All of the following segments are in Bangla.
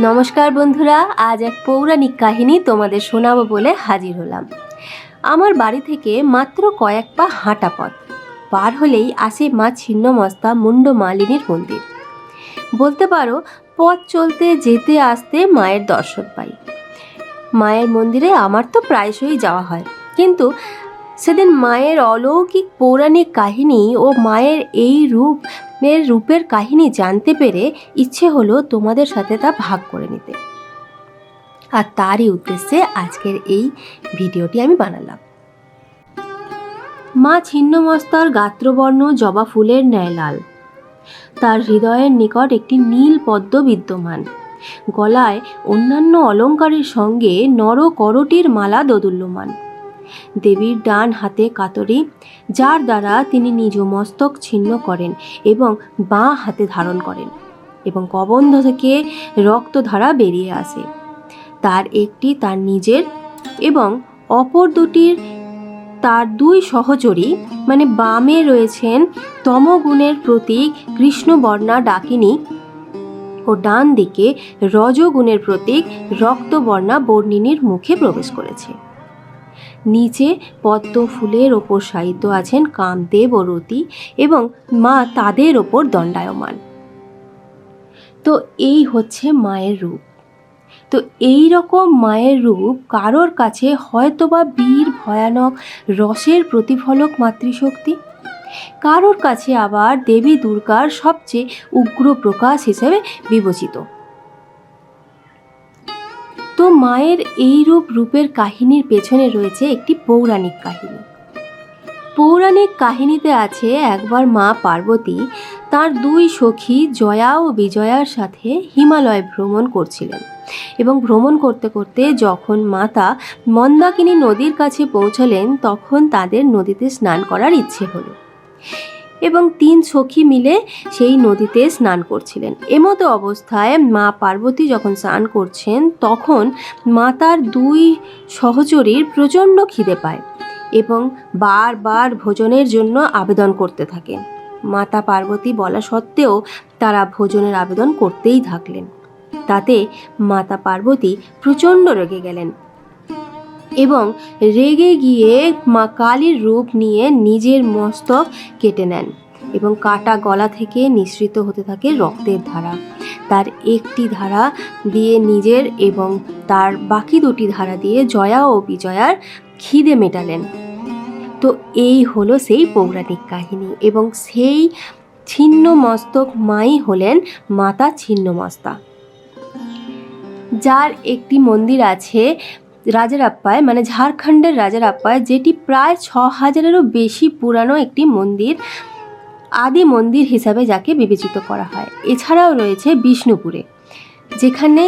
নমস্কার বন্ধুরা, আজ এক পৌরাণিক কাহিনী তোমাদের শোনাবো বলে হাজির হলাম। আমার বাড়ি থেকে মাত্র কয়েক পা হাঁটা পথ। পার হলেই আসে মা ছিন্নমস্তা মুন্ড মালিনীর মন্দির। বলতে পারো, পথ চলতে, যেতে, আসতে মায়ের দর্শন পাই। মায়ের মন্দিরে আমার তো প্রায়শই যাওয়া হয়। কিন্তু সেদিন মায়ের অলৌকিক পৌরাণিক কাহিনী ও মায়ের এই রূপ এর রূপের কাহিনী জানতে পেরে ইচ্ছে হলো তোমাদের সাথে তা ভাগ করে নিতে। আর তারই উদ্দেশ্যে আজকের এই ভিডিওটি আমি বানালাম। মা ছিন্নমস্তার গাত্রবর্ণ জবা ফুলের ন্যায় লাল তার হৃদয়ের নিকট একটি নীল পদ্ম বিদ্যমান। গলায় অন্যান্য অলঙ্কারের সঙ্গে নর করটির মালা দোদুল্যমান। দেবীর ডান হাতে কাতরি, যার দ্বারা তিনি নিজ মস্তক ছিন্ন করেন এবং বাঁ হাতে ধারণ করেন এবং কবন্ধ থেকে রক্তধারা বেরিয়ে আসে। তার একটি তার নিজের এবং অপর দুটির তার দুই সহচরী মানে বামে রয়েছেন তমগুণের প্রতীক কৃষ্ণবর্ণা ডাকিনী ও ডান দিকে রজগুণের প্রতীক রক্তবর্ণা বর্ণিনীর মুখে প্রবেশ করেছে। নিচে পদ্ম ফুলের ওপর সাহিত্য আছেন কামদেব ও রতি এবং মা তাদের ওপর দণ্ডায়মান। তো এই হচ্ছে মায়ের রূপ। তো এই রকম মায়ের রূপ কারোর কাছে হয়তোবা বীর, ভয়ানক, রসের প্রতিফলক মাতৃশক্তি? কারোর কাছে আবার দেবী দুর্গার সবচেয়ে উগ্র প্রকাশ হিসেবে বিবেচিত। তো মায়ের এই রূপ রূপের কাহিনীর পেছনে রয়েছে একটি পৌরাণিক কাহিনী। পৌরাণিক কাহিনীতে আছে একবার মা পার্বতী তার দুই সখী জয়া ও বিজয়ার সাথে হিমালয় ভ্রমণ করছিলেন এবং ভ্রমণ করতে করতে যখন মাতা মন্দাকিনী নদীর কাছে পৌঁছলেন তখন তাদের নদীতে স্নান করার ইচ্ছে হলো। এবং তিন সখী মিলে সেই নদীতে স্নান করছিলেন। এমতো অবস্থায় মা পার্বতী যখন স্নান করছেন, তখন মাতার দুই সহচরীর প্রচণ্ড খিদে পায় এবং বারবার ভোজনের জন্য আবেদন করতে থাকেন। মাতা পার্বতী বলা সত্ত্বেও তারা ভোজনের আবেদন করতেই থাকলেন। তাতে মাতা পার্বতী প্রচণ্ড রেগে গেলেন। এবং রেগে গিয়ে মা কালীর রূপ নিয়ে নিজের মস্তক কেটে নেন এবং কাটা গলা থেকে নিঃসৃত হতে থাকে রক্তের ধারা। তার একটি ধারা দিয়ে নিজের এবং তার বাকি দুটি ধারা দিয়ে জয়া ও বিজয়ার খিদে মেটালেন। তো এই হলো সেই পৌরাণিক কাহিনী এবং সেই ছিন্ন মস্তক মাই হলেন মাতা ছিন্নমস্তা। যার একটি মন্দির আছে রাজারাপ্পায় মানে ঝাড়খণ্ডের রাজার আপ্পায়, যেটি প্রায় ছ হাজারেরও বেশি পুরানো একটি মন্দির, আদি মন্দির হিসাবে যাকে বিবেচিত করা হয়। এছাড়াও রয়েছে বিষ্ণুপুরে, যেখানে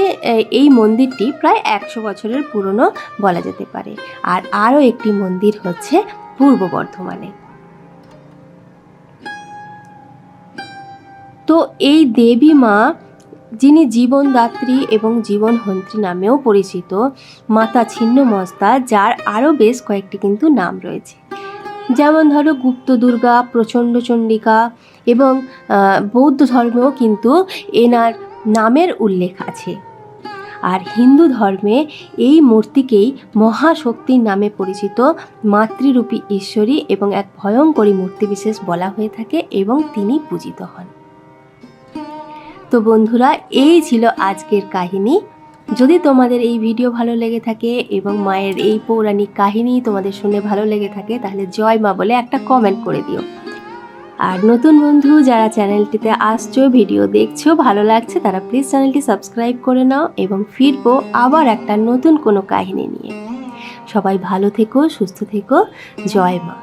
এই মন্দিরটি প্রায় একশো বছরের পুরনো বলা যেতে পারে। আর আরও একটি মন্দির হচ্ছে পূর্ব বর্ধমানে। তো এই দেবী মা যিনি জীবনদাত্রী এবং জীবনহন্ত্রী নামেও পরিচিত, মাতা ছিন্নমস্তা যার আরও বেশ কয়েকটি কিন্তু নাম রয়েছে। যেমন ধরো গুপ্ত দুর্গা, প্রচণ্ড চণ্ডিকা এবং বৌদ্ধ ধর্মেও কিন্তু এনার নামের উল্লেখ আছে। আর হিন্দু ধর্মে এই মূর্তিকেই মহাশক্তির নামে পরিচিত মাতৃরূপী ঈশ্বরী এবং এক ভয়ঙ্করী মূর্তি বিশেষ বলা হয়ে থাকে এবং তিনি পূজিত হন। তো বন্ধুরা, এই ছিল আজকের কাহিনী। যদি তোমাদের এই ভিডিও ভালো লেগে থাকে এবং মায়ের এই পৌরাণিক কাহিনী তোমাদের শুনে ভালো লেগে থাকে, তাহলে জয় মা বলে একটা কমেন্ট করে দিও। আর নতুন বন্ধু যারা চ্যানেলটিতে আসছো, ভিডিও দেখছ, ভালো লাগছে, তারা প্লিজ চ্যানেলটি সাবস্ক্রাইব করে নাও এবং ফিরবো আবার একটা নতুন কোনো কাহিনী নিয়ে। সবাই ভালো থেকো, সুস্থ থেকো, জয় মা।